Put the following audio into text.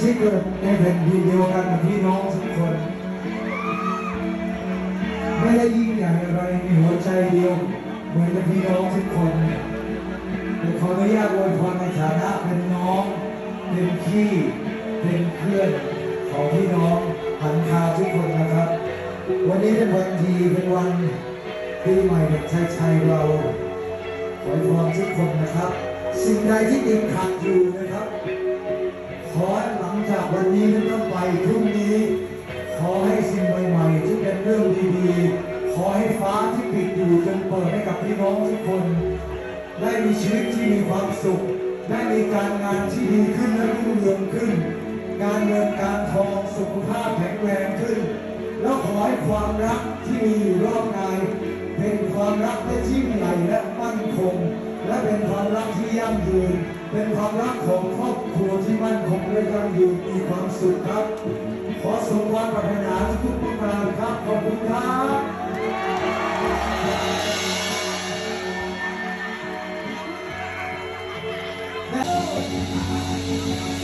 ที่เกิดในแผ่นดินเดียวกันกับพี่น้องทุกคน ไม่ได้ยิ่งใหญ่อะไรมีหัวใจเดียวเหมือนกับพี่น้องทุกคนแต่ขออนุญาตอวยพรในฐานะเป็นน้องเป็นพี่เป็นเพื่อนของพี่น้องหันคาทุกคนนะครับ วันนี้เป็นวันดีเป็นวันปีใหม่เด็กชายชัยเราขอพรทุกคนนะครับ สิ่งใดที่ติดขัดอยู่นะครับ ขอให้หลังจากวันนี้เป็นต้นไปพรุ่งนี้ ขอให้สิ่งใหม่ๆที่เป็นเรื่องดีๆ ขอให้ฟ้าที่ปิดอยู่จงเปิดให้กับพี่น้องทุกคน ได้มีชีวิตที่มีความสุข ได้มีการงานที่ดีขึ้นและรุ่งเรืองขึ้น การเงินการทองสุขภาพแข็งแรงขึ้น แล้วขอให้ความรักที่มีอยู่รอบกายเป็นความรักที่ยิ่งใหญ่และมั่นคง และเป็นความรักที่ยั่งยืน เป็นความรักของครอบู่มีความสุขครับ ขอสมความปรารถนาทุกประการครับขอบคุณครับ